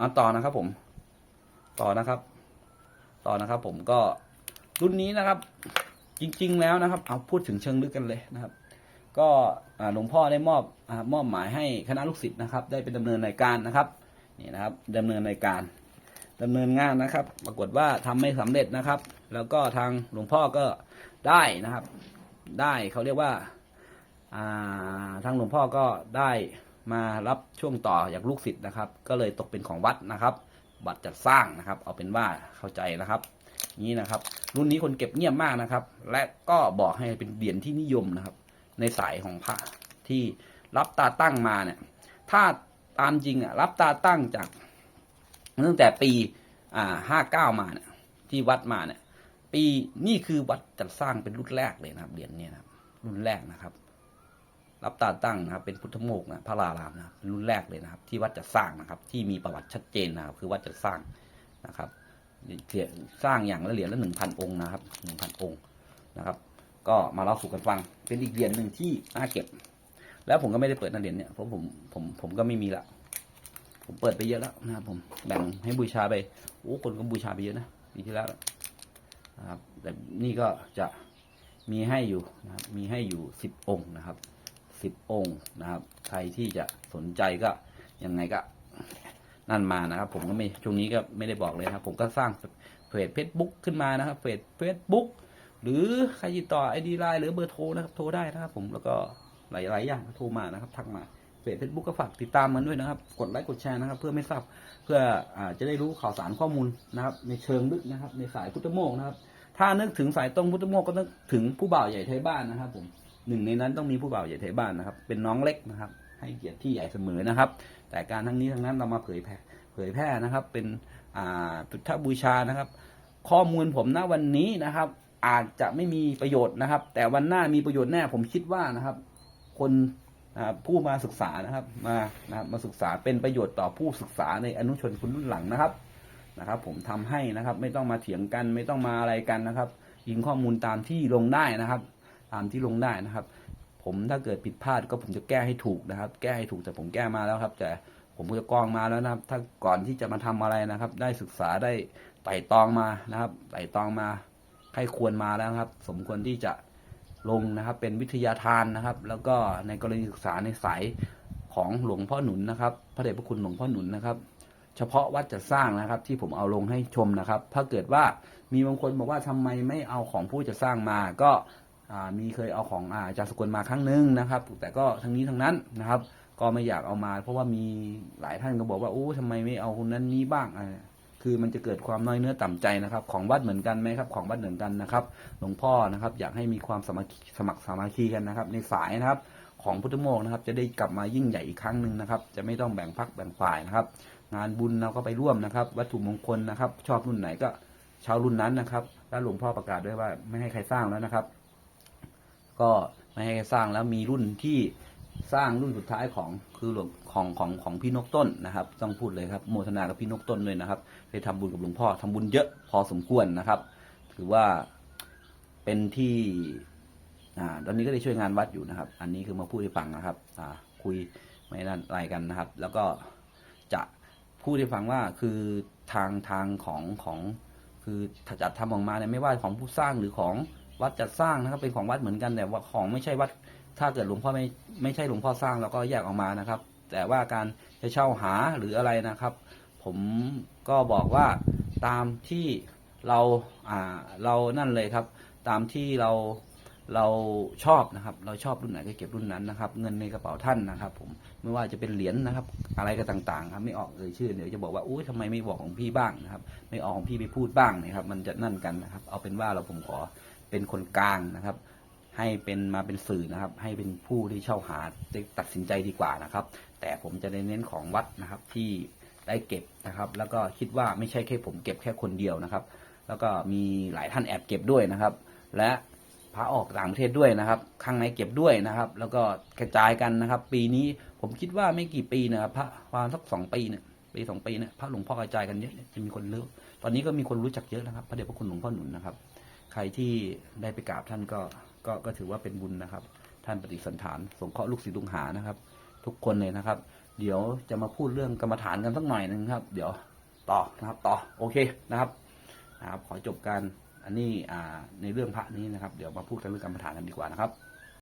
อะต่อนะครับผม ต่อนะครับ ต่อนะครับผมก็รุ่นนี้นะครับ จริง ๆ แล้วนะครับ เอาพูดถึงเชิงลึกกันเลยนะครับ ก็หลวงพ่อได้มอบอมอบหมายให้คณะลูกศิษย์นะครับ ได้เป็นดำเนินรายการนะครับนี่นะครับดำเนินรายการดำเนินงานนะครับ ปรากฏว่าทำไม่สำเร็จนะครับ แล้วก็ทางหลวงพ่อก็ได้นะครับ ได้เขาเรียกว่าทางหลวงพ่อก็ได้ มารับช่วงต่อจากลูกศิษย์นะครับ ก็เลยตกเป็นของวัดนะครับ บัตรจัดสร้างนะครับ เอาเป็นว่าเข้าใจนะครับนี้นะครับ รุ่นนี้คนเก็บเงียบมากนะครับ และก็บอกให้เป็นเหรียญที่นิยมนะครับ ในสายของพระที่รับตาตั้งมาเนี่ย ถ้าตามจริงอะรับตาตั้งจากตั้งแต่ปีอ่าห้าเก้ามาเนี่ยที่วัดมาเนี่ย ปีนี่คือวัดจัดสร้างเป็นรุ่นแรกเลยนะครับเหรียญเนี่ยนะครับรุ่นแรกนะครับ รับตาตั้งนะครับ เป็นพุทธโมกนะพระรารามนะครับรุ่นแรกเลยนะครับ ที่วัดจัดสร้างนะครับ ที่มีประวัติชัดเจนนะครับ คือวัดจัดสร้างนะครับเหรียญสร้างอย่างละเหรียญละหนึ่งพันองค์นะครับหนึ่งพันองค์นะครับ ก็มาเล่าสู่กันฟัง เป็นอีกเหรียญหนึ่งที่น่าเก็บ แล้วผมก็ไม่ได้เปิดนะเหรียญเนี่ยเพราะผมผมผมก็ไม่มีละผมเปิดไปเยอะแล้วนะครับ ผมแบ่งให้บูชาไปโอ้คนก็บูชาไปเยอะนะปีที่แล้วนะครับแต่นี่ก็จะมีให้อยู่นะครับ มีให้อยู่สิบองค์นะครับ สิบองค์นะครับ ใครที่จะสนใจก็ยังไงก็นั่นมานะครับ ผมก็ไม่ช่วงนี้ก็ไม่ได้บอกเลยนะครับ ผมก็สร้างเพจเฟซบุ๊กขึ้นมานะครับเพจเฟซบุ๊กหรือใครติดต่อไอดีไลน์หรือเบอร์โทรนะครับโทรได้นะครับ ผมแล้วก็หลายๆอย่างโทรมานะครับทักมาเพจเฟซบุ๊กก็ฝากติดตามมันด้วยนะครับ กดไลค์กดแชร์นะครับ เพื่อไม่ทราบเพื่ออาจะได้รู้ข่าวสารข้อมูลนะครับ ในเชิงลึกนะครับ ในสายพุทธโมกนะครับ ถ้านึกถึงสายตรงพุทธโมกก็นึกถึงผู้บ่าวใหญ่ไทยบ้านนะครับ ผม หนึ่งในนั้นต้องมีผู้บ่าวใหญ่ไทยบ้านนะครับ เป็นน้องเล็กนะครับ ให้เกียรติที่ใหญ่เสมอนะครับ แต่การทั้งนี้ทั้งนั้นเรามาเผยแพร่เผยแพร่นะครับ เป็นอ่าพุทธบูชานะครับ ข้อมูลผมณวันนี้นะครับ อาจจะไม่มีประโยชน์นะครับ แต่วันหน้ามีประโยชน์แน่ผมคิดว่านะครับ คนผู้มาศึกษานะครับมานะครับมาศึกษาเป็นประโยชน์ต่อผู้ศึกษาในอนุชนคนรุ่นหลังนะครับนะครับ ผมทำให้นะครับ ไม่ต้องมาเถียงกันไม่ต้องมาอะไรกันนะครับยิงข้อมูลตามที่ลงได้นะครับ ตามที่ลงได้นะครับ ผมถ้าเกิดผิดพลาดก็ผมจะแก้ให้ถูกนะครับ แก้ให้ถูกแต่ผมแก้มาแล้วครับ แต่ผมจะกรองมาแล้วนะครับ ถ้าก่อนที่จะมาทำอะไรนะครับ ได้ศึกษาได้ไต่ตองมานะครับไต่ตองมาใครควรมาแล้วครับ สมควรที่จะลงนะครับ เป็นวิทยาทานนะครับ แล้วก็ในกรณีศึกษาในสายของหลวงพ่อหนุนนะครับ พระเดชพระคุณหลวงพ่อหนุนนะครับ เฉพาะวัดจะสร้างนะครับ ที่ผมเอาลงให้ชมนะครับ ถ้าเกิดว่ามีบางคนบอกว่าทำไมไม่เอาของผู้จะสร้างมา ก็ มีเคยเอาของอาจารย์สกลมาครั้งหนึ่งนะครับ แต่ก็ทั้งนี้ทั้งนั้นนะครับ ก็ไม่อยากเอามา เพราะว่ามีหลายท่านก็บอกว่าโอ้ทำไมไม่เอาคนนั้นนี้บ้างอ่าคือมันจะเกิดความน้อยเนื้อต่ำใจนะครับ ของวัดเหมือนกันไหมครับ ของวัดเหมือนกันนะครับ หลวงพ่อนะครับ อยากให้มีความสมัคคีสมัครสามัคคีกันนะครับ ในสายนะครับ ของพุทธโมกข์นะครับ จะได้กลับมายิ่งใหญ่อีกครั้งหนึ่งนะครับ จะไม่ต้องแบ่งพักแบ่งฝ่ายนะครับ งานบุญเราก็ไปร่วมนะครับ วัตถุมงคลนะครับ ชอบรุ่นไหนก็ช่ารุ่นนั้นนะครับ แล้วหลวงพ่อประกาศด้วยว่าไม่ให้ใครสร้างแล้วนะครับ ก็ไม่ให้สร้างแล้วมีรุ่นที่สร้างรุ่นสุดท้ายของคือหลวงของของของพี่นกต้นนะครับ ต้องพูดเลยครับโมทนากับพี่นกต้นด้วยนะครับได้ทำบุญกับหลวงพ่อทำบุญเยอะพอสมควรนะครับ ถือว่าเป็นที่อ่าตอนนี้ก็ได้ช่วยงานวัดอยู่นะครับ อันนี้คือมาพูดให้ฟังนะครับ อ่า คุยไม่นั่นอะไรกันนะครับ แล้วก็จะพูดให้ฟังว่าคือทางทางของของคือถ้าจัดทำออกมาเนี่ยไม่ว่าของผู้สร้างหรือของ วัดจัดสร้างนะครับ เป็นของวัดเหมือนกันแต่ว่าของไม่ใช่วัด ถ้าเกิดหลวงพ่อไม่ไม่ใช่หลวงพ่อสร้างเราก็แยกออกมานะครับ แต่ว่าการจะเช่าหาหรืออะไรนะครับ ผมก็บอกว่าตามที่เราอ่าเรานั่นเลยครับ ตามที่เราเราชอบนะครับ เราชอบรุ่นไหนก็เก็บรุ่นนั้นนะครับ เงินในกระเป๋าท่านนะครับ ผมไม่ว่าจะเป็นเหรียญนะครับ อะไรก็ต่างๆ ครับ ไม่ออกเอ่ยชื่อเดี๋ยวจะบอกว่าอุ้ยทำไมไม่บอกของพี่บ้างนะครับ ไม่ออกของพี่ไปพูดบ้างนะครับ มันจะนั่นกันนะครับ เอาเป็นว่าเราผมขอ เป็นคนกลางนะครับ ให้เป็นมาเป็นสื่อนะครับ ให้เป็นผู้ที่เช่าหาตัดสินใจดีกว่านะครับ แต่ผมจะเน้นของวัดนะครับที่ได้เก็บนะครับ แล้วก็คิดว่าไม่ใช่แค่ผมเก็บแค่คนเดียวนะครับ แล้วก็มีหลายท่านแอบเก็บด้วยนะครับ และพระออกต่างประเทศด้วยนะครับ ข้างในเก็บด้วยนะครับ แล้วก็กระจายกันนะครับ ปีนี้ผมคิดว่าไม่กี่ปีนะครับพระประมาณสักสองปีเนี่ยปีสองปีเนี่ยพระหลวงพ่อกระจายกันเยอะเนี่ยจะมีคนเลือกตอนนี้ก็มีคนรู้จักเยอะนะครับพระเดชพระคุณหลวงพ่อหนุนนะครับ ใครที่ได้ไปกราบท่านก็ก็ก็ถือว่าเป็นบุญนะครับ ท่านปฏิสันฐานสงเคราะห์ลูกศิษย์ลุงหานะครับ ทุกคนเลยนะครับ เดี๋ยวจะมาพูดเรื่องกรรมฐานกันสักหน่อยนึงครับ เดี๋ยวต่อนะครับ ต่อโอเคนะครับนะครับ ขอจบการอันนี้อ่าในเรื่องพระนี้นะครับ เดี๋ยวมาพูดกันเรื่องกรรมฐานกันดีกว่านะครับ